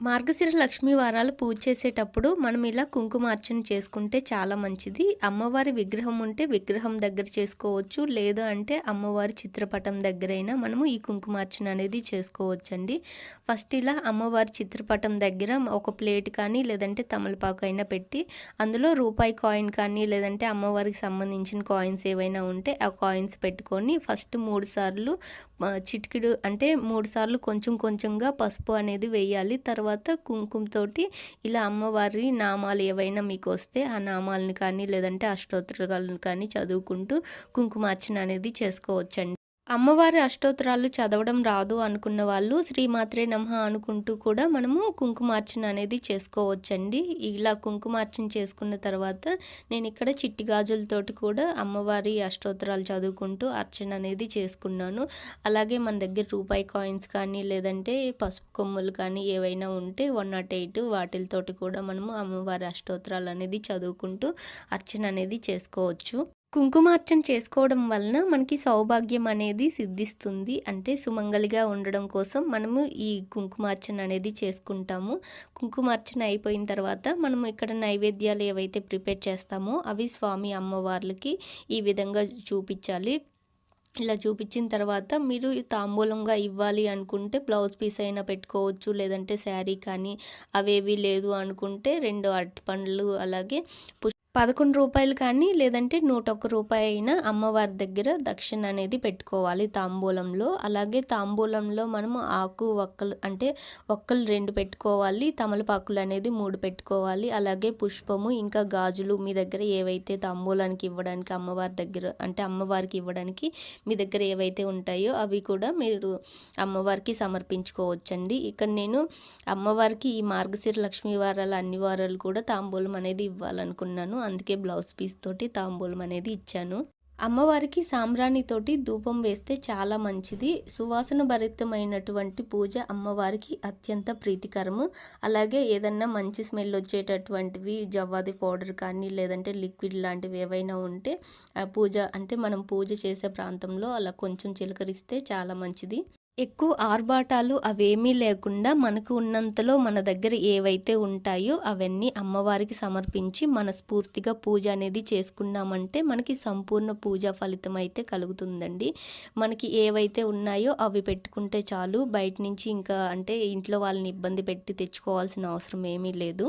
మార్గశిర లక్ష్మీ వారాలు పూజ చేసేటప్పుడు మనం ఇలా కుంకుమార్చన చేసుకుంటే చాలా మంచిది. అమ్మవారి విగ్రహం ఉంటే విగ్రహం దగ్గర చేసుకోవచ్చు. లేదు అంటే అమ్మవారి చిత్రపటం దగ్గరైనా మనము ఈ కుంకుమార్చన అనేది చేసుకోవచ్చండి. ఫస్ట్ ఇలా అమ్మవారి చిత్రపటం దగ్గర ఒక ప్లేట్ కానీ లేదంటే తమలపాకు అయినా పెట్టి అందులో రూపాయి కాయిన్ కానీ లేదంటే అమ్మవారికి సంబంధించిన కాయిన్స్ ఏవైనా ఉంటే ఆ కాయిన్స్ పెట్టుకొని ఫస్ట్ మూడు సార్లు చిటికిడు అంటే మూడు సార్లు కొంచెం కొంచెంగా పసుపు అనేది వేయాలి. తర్వాత తర్వాత కుంకుమతోటి ఇలా అమ్మవారి నామాలు ఏవైనా మీకు వస్తే ఆ నామాలని కానీ లేదంటే అష్టోత్తరాలను కానీ చదువుకుంటూ కుంకుమార్చన అనేది చేసుకోవచ్చండి. అమ్మవారి అష్టోత్తరాలు చదవడం రాదు అనుకున్న వాళ్ళు శ్రీమాత్రే నమః అనుకుంటూ కూడా మనము కుంకుమార్చన అనేది చేసుకోవచ్చండి. ఇలా కుంకుమార్చన చేసుకున్న తర్వాత నేను ఇక్కడ చిట్టి గాజులతోటి కూడా అమ్మవారి అష్టోత్తరాలు చదువుకుంటూ అర్చన అనేది చేసుకున్నాను. అలాగే మన దగ్గర రూపాయి కాయిన్స్ కానీ లేదంటే పసుపు కొమ్ములు కానీ ఏవైనా ఉంటే వన్ నాట్ ఎయిట్ వాటితోటి కూడా మనము అమ్మవారి అష్టోత్తరాలు అనేది చదువుకుంటూ అర్చన అనేది చేసుకోవచ్చు. కుంకుమార్చన చేసుకోవడం వలన మనకి సౌభాగ్యం అనేది సిద్ధిస్తుంది. అంటే సుమంగలిగా ఉండడం కోసం మనము ఈ కుంకుమార్చన అనేది చేసుకుంటాము. కుంకుమార్చన అయిపోయిన తర్వాత మనము ఇక్కడ నైవేద్యాలు ఏవైతే ప్రిపేర్ చేస్తామో అవి స్వామి అమ్మవార్లకి ఈ విధంగా చూపించాలి. ఇలా చూపించిన తర్వాత మీరు తాంబూలంగా ఇవ్వాలి అనుకుంటే బ్లౌజ్ పీస్ అయినా పెట్టుకోవచ్చు లేదంటే శారీ కానీ అవేవి లేదు అనుకుంటే రెండు అరటి పండ్లు అలాగే పదకొండు రూపాయలు కానీ లేదంటే నూట ఒక్క రూపాయి అయినా అమ్మవారి దగ్గర దక్షిణ అనేది పెట్టుకోవాలి తాంబూలంలో. అలాగే తాంబూలంలో మనం ఆకు ఒక్కలు అంటే ఒక్కలు రెండు పెట్టుకోవాలి తమలపాకులు అనేది మూడు పెట్టుకోవాలి. అలాగే పుష్పము ఇంకా గాజులు మీ దగ్గర ఏవైతే తాంబూలానికి ఇవ్వడానికి అమ్మవారి దగ్గర అంటే అమ్మవారికి ఇవ్వడానికి మీ దగ్గర ఏవైతే ఉంటాయో అవి కూడా మీరు అమ్మవారికి సమర్పించుకోవచ్చండి. ఇక్కడ నేను అమ్మవారికి ఈ మార్గశిర లక్ష్మీ వారాలు అన్ని వారాలు కూడా తాంబూలం అనేది ఇవ్వాలనుకున్నాను. అందుకే బ్లౌజ్ పీస్ తోటి తాంబూలం అనేది ఇచ్చాను. అమ్మవారికి సాంబ్రాణితోటి ధూపం వేస్తే చాలా మంచిది. సువాసన భరితమైనటువంటి పూజ అమ్మవారికి అత్యంత ప్రీతికరము. అలాగే ఏదన్నా మంచి స్మెల్ వచ్చేటటువంటివి జవ్వాది పౌడర్ కానీ లేదంటే లిక్విడ్ లాంటివి ఏవైనా ఉంటే పూజ అంటే మనం పూజ చేసే ప్రాంతంలో అలా కొంచెం చిలకరిస్తే చాలా మంచిది. ఎక్కువ ఆర్భాటాలు అవేమీ లేకుండా మనకు ఉన్నంతలో మన దగ్గర ఏవైతే ఉంటాయో అవన్నీ అమ్మవారికి సమర్పించి మనస్ఫూర్తిగా పూజ అనేది చేసుకున్నామంటే మనకి సంపూర్ణ పూజ ఫలితం అయితే కలుగుతుందండి. మనకి ఏవైతే ఉన్నాయో అవి పెట్టుకుంటే చాలు. బయట నుంచి ఇంకా అంటే ఇంట్లో వాళ్ళని ఇబ్బంది పెట్టి తెచ్చుకోవాల్సిన అవసరం ఏమీ లేదు.